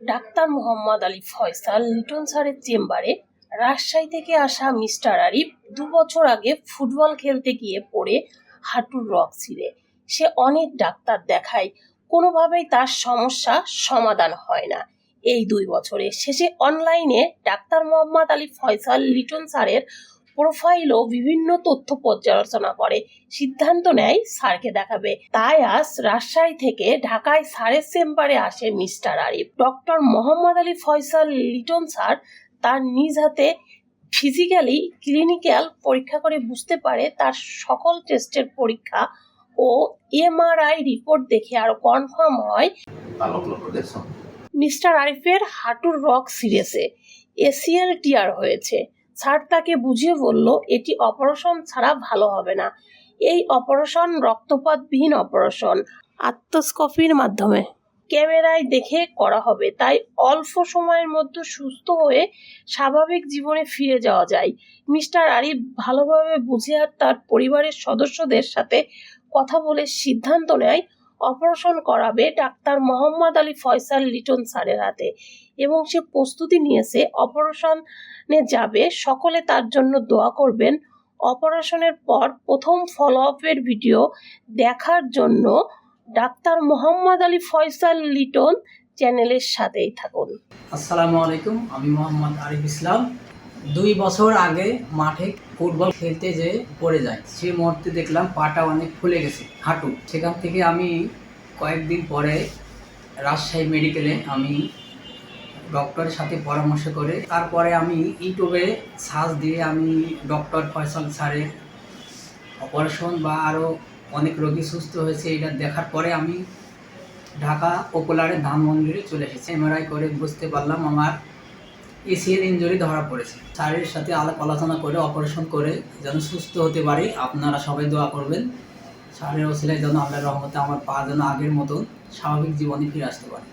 Doctor Mohammad Ali Faisal Liton স্যারের চেম্বারে রাজশাহী থেকে আসা মিস্টার আরিফ দু বছর আগে ফুটবল খেলতে গিয়ে পড়ে হাঁটুর রক ছিঁড়ে। সে অনেক ডাক্তার দেখায়, কোনোভাবেই তার সমস্যা সমাধান হয় না। এই দুই বছরে শেষে অনলাইনে ডাক্তার মোহাম্মদ আলী ফয়সাল লিটন স্যারের প্রোফাইল ও বিভিন্ন তথ্য পর্যালোচনা করে সিদ্ধান্ত নেয় স্যারকে দেখাবে। তাই আজ রাজশাহী থেকে ঢাকায় স্যারের চেম্বারে আসে mister Arif. Doctor Mohammad Ali Faisal Liton sir তার নিজ হাতে ফিজিক্যালি ক্লিনিক্যাল পরীক্ষা করে বুঝতে পারে তার সকল টেস্টের পরীক্ষা ও এমআরআই রিপোর্ট দেখে আরও কনফার্ম হয়। মিস্টার আরিফের হাঁটুর রক সিরিয়াসে এসিএল টিয়ার হয়েছে। স্যার তাকে বুঝিয়ে বলল, এটি অপারেশন ছাড়া ভালো হবে না। এই অপারেশন রক্তপাতবিহীন অপারেশন, আত্মস্কপির মাধ্যমে। ক্যামেরায় দেখে করা হবে, তাই অল্প সময়ের মধ্যে সুস্থ হয়ে স্বাভাবিক জীবনে ফিরে যাওয়া যায়। মিস্টার আরিফ ভালোভাবে বুঝে আর তার পরিবারের সদস্যদের সাথে কথা বলে সিদ্ধান্ত নেয় অপারেশন করাবে ডাক্তার মোহাম্মদ আলী ফয়সাল লিটন স্যারের হাতে এবং সে প্রস্তুতি নিয়েছে, অপারেশনে যাবে। সকলে তার জন্য দোয়া করবেন। অপারেশনের পর প্রথম ফলো আপের ভিডিও দেখার জন্য ডাক্তার মোহাম্মদ আলী ফয়সাল লিটন চ্যানেলের সাথেই থাকুন। আসসালামু আলাইকুম, আমি মোহাম্মদ আরিফ ইসলাম। দুই বছর আগে মাঠে ফুটবল খেলতে যে পড়ে যায়। সেই মুহূর্তে দেখলাম পাটা অনেক ফুলে গেছে, হাঁটু। সেখান থেকে আমি কয়েকদিন পরে রাজশাহী মেডিকেলে আমি ডক্টরের সাথে পরামর্শ করে, তারপরে আমি ইউটিউবে সার্চ দিয়ে আমি ডক্টর ফয়সাল স্যারের অপারেশন বা আরও অনেক রোগী সুস্থ হয়েছে এটা দেখার পরে আমি ঢাকা পপুলারে ধানমন্দিরে চলে এসেছি। এমআরআই করে বুঝতে পারলাম আমার এসিএল ইঞ্জুরি ধরা পড়েছে। স্যারের সাথে আলাপ আলোচনা করে, অপারেশন করে যেন সুস্থ হতে পারি, আপনারা সবাই দোয়া করবেন। স্যারের ওসিলায় যেন আল্লাহ রহমতে আমার পা যেন আগের মতন স্বাভাবিক জীবনে ফিরে আসতে পারে।